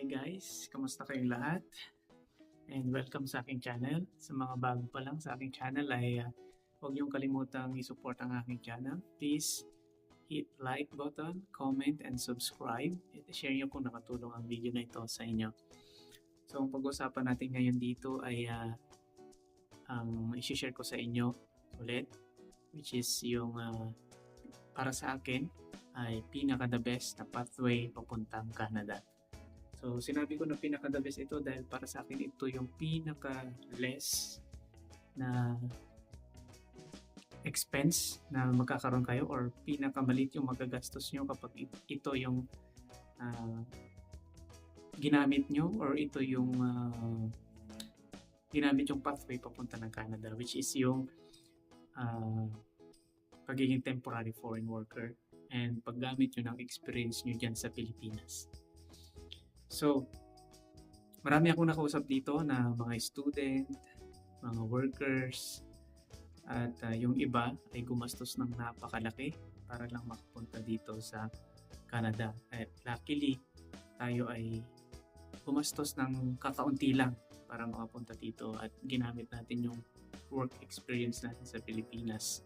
Hi guys, kamusta kayong lahat? And welcome sa aking channel. Sa mga bago pa lang sa aking channel ay uh, huwag niyong kalimutang i-support ang aking channel. Please hit like button, comment, and subscribe. At share niyo kung nakatulong ang video na ito sa inyo. So ang pag-usapan natin ngayon dito ay uh, ang i-share ko sa inyo ulit which is yung uh, para sa akin ay pinaka the best na pathway papuntang Canada. So, sinabi ko na pinaka the best ito dahil para sa akin ito yung pinaka less na expense na magkakaroon kayo or pinakamalit yung magagastos nyo kapag ito yung uh, ginamit nyo or ito yung uh, ginamit yung pathway papunta ng Canada which is yung uh, pagiging temporary foreign worker and paggamit nyo ng experience nyo dyan sa Pilipinas. So, marami akong nakausap dito na mga student, mga workers, at uh, yung iba ay gumastos ng napakalaki para lang makapunta dito sa Canada. At luckily, tayo ay gumastos ng kakaunti lang para makapunta dito at ginamit natin yung work experience natin sa Pilipinas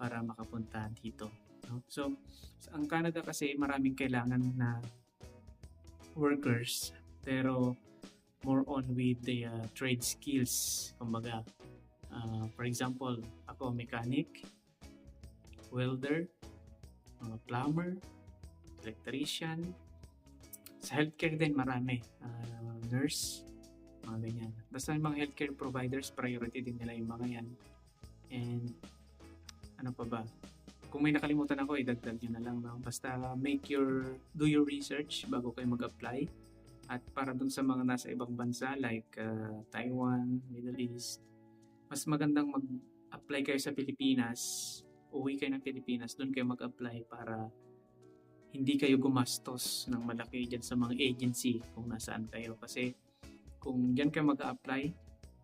para makapunta dito. No? So, ang Canada kasi maraming kailangan na workers pero more on with the uh, trade skills. Kumbaga, uh, for example, ako mechanic, welder, uh, plumber, electrician. Sa healthcare din marami. Uh, nurse, mga ganyan. Basta yung mga healthcare providers, priority din nila yung mga yan. And ano pa ba? Kung may nakalimutan ako, idagdag nyo na lang. No? Basta make your, do your research bago kayo mag-apply. At para dun sa mga nasa ibang bansa like uh, Taiwan, Middle East, mas magandang mag-apply kayo sa Pilipinas, uwi kayo ng Pilipinas, doon kayo mag-apply para hindi kayo gumastos ng malaki dyan sa mga agency kung nasaan kayo. Kasi kung dyan kayo mag-apply,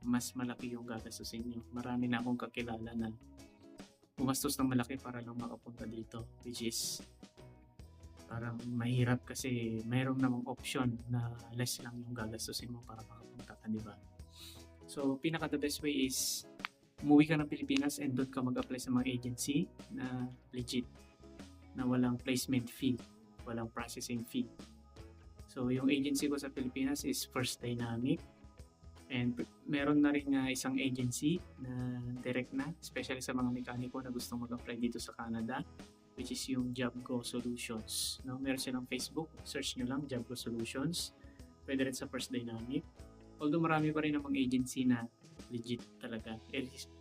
mas malaki yung gagastusin nyo. Marami na akong kakilala na gumastos ng malaki para lang makapunta dito which is parang mahirap kasi mayroong namang option na less lang yung gagastusin mo para makapunta ka, di ba? So, pinaka the best way is umuwi ka ng Pilipinas and doon ka mag-apply sa mga agency na legit na walang placement fee, walang processing fee. So, yung agency ko sa Pilipinas is First Dynamic And meron na rin uh, isang agency na direct na, especially sa mga mekaniko na gustong mag-apply dito sa Canada, which is yung JobGo Solutions. No? Meron silang Facebook, search nyo lang, JobGo Solutions. Pwede rin sa First Dynamic. Although marami pa rin namang agency na legit talaga.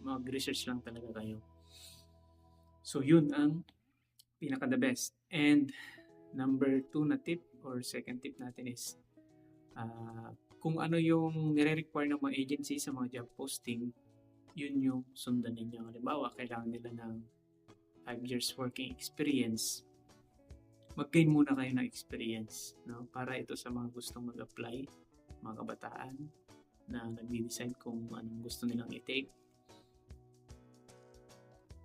Mag-research lang talaga kayo. So yun ang pinaka the best. And number two na tip or second tip natin is uh, kung ano yung nire-require ng mga agency sa mga job posting, yun yung sundan ninyo. Halimbawa, kailangan nila ng 5 years working experience. Mag-gain muna kayo ng experience no? para ito sa mga gustong mag-apply, mga kabataan na nagde-decide kung anong gusto nilang i-take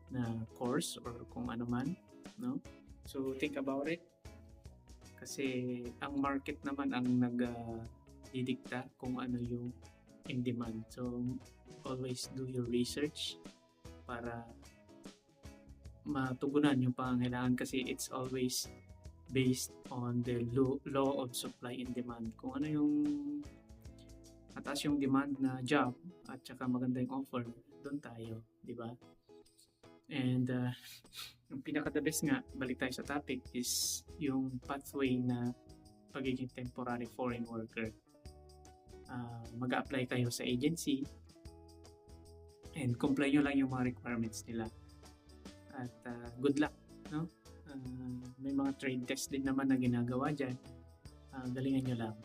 na course or kung ano man. No? So, think about it. Kasi ang market naman ang nag uh, didikta kung ano yung in demand. So, always do your research para matugunan yung pangangailangan kasi it's always based on the law of supply and demand. Kung ano yung mataas yung demand na job at saka maganda yung offer, doon tayo, di ba? And uh, yung pinaka-the best nga, balik tayo sa topic, is yung pathway na pagiging temporary foreign worker uh, mag-apply kayo sa agency and comply nyo lang yung mga requirements nila. At uh, good luck, no? Uh, may mga trade test din naman na ginagawa dyan. Uh, galingan nyo lang.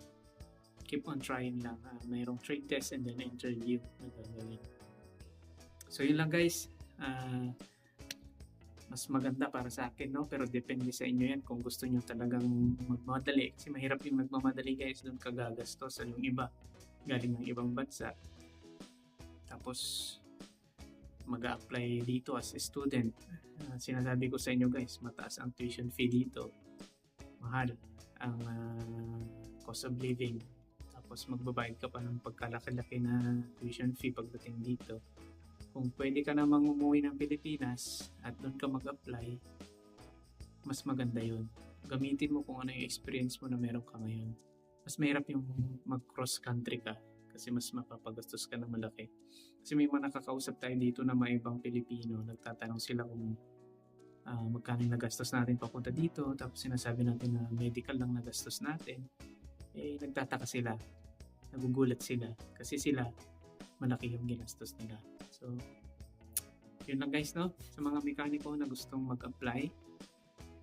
Keep on trying lang. Uh, mayroong trade test and then interview na gagawin. So yun lang guys. Uh, mas maganda para sa akin, no? Pero depende sa inyo yan kung gusto nyo talagang magmamadali. Kasi mahirap yung magmamadali guys, doon kagagastos. Yung iba, galing ng ibang bansa. Tapos, mag apply dito as a student. Uh, sinasabi ko sa inyo guys, mataas ang tuition fee dito. Mahal ang uh, cost of living. Tapos magbabayad ka pa ng pagkalaki-laki na tuition fee pagdating dito. Kung pwede ka namang umuwi ng Pilipinas at doon ka mag-apply, mas maganda yun. Gamitin mo kung ano yung experience mo na meron ka ngayon. Mas mahirap yung mag-cross country ka kasi mas mapapagastos ka ng malaki. Kasi may mga nakakausap tayo dito na mga ibang Pilipino, nagtatanong sila kung ah, magkano nagastos natin papunta dito, tapos sinasabi natin na medical lang nagastos natin, eh nagtataka sila, nagugulat sila, kasi sila malaki yung ginastos nila. So, yun lang guys, no? Sa mga mekaniko na gustong mag-apply,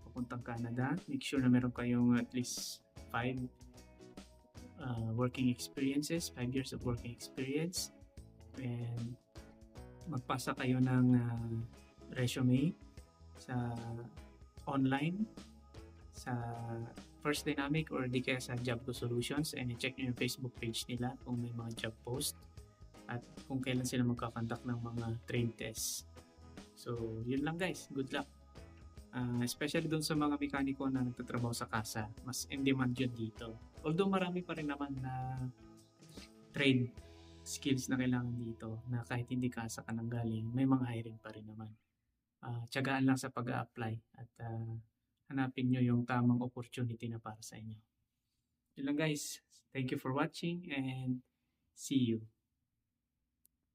papuntang Canada, make sure na meron kayong at least 5 uh, working experiences, 5 years of working experience, and magpasa kayo ng uh, resume sa online sa First Dynamic or di kaya sa Job Go Solutions and i-check nyo yung Facebook page nila kung may mga job post at kung kailan sila magkakandak ng mga trade tests. So, yun lang guys. Good luck. Ah, especially doon sa mga mekaniko na nagtatrabaho sa kasa, mas in demand yun dito. Although marami pa rin naman na trade skills na kailangan dito na kahit hindi kasa ka nang galing, may mga hiring pa rin naman. Ah, tiyagaan lang sa pag apply at ah, hanapin nyo yung tamang opportunity na para sa inyo. Yun lang guys. Thank you for watching and see you.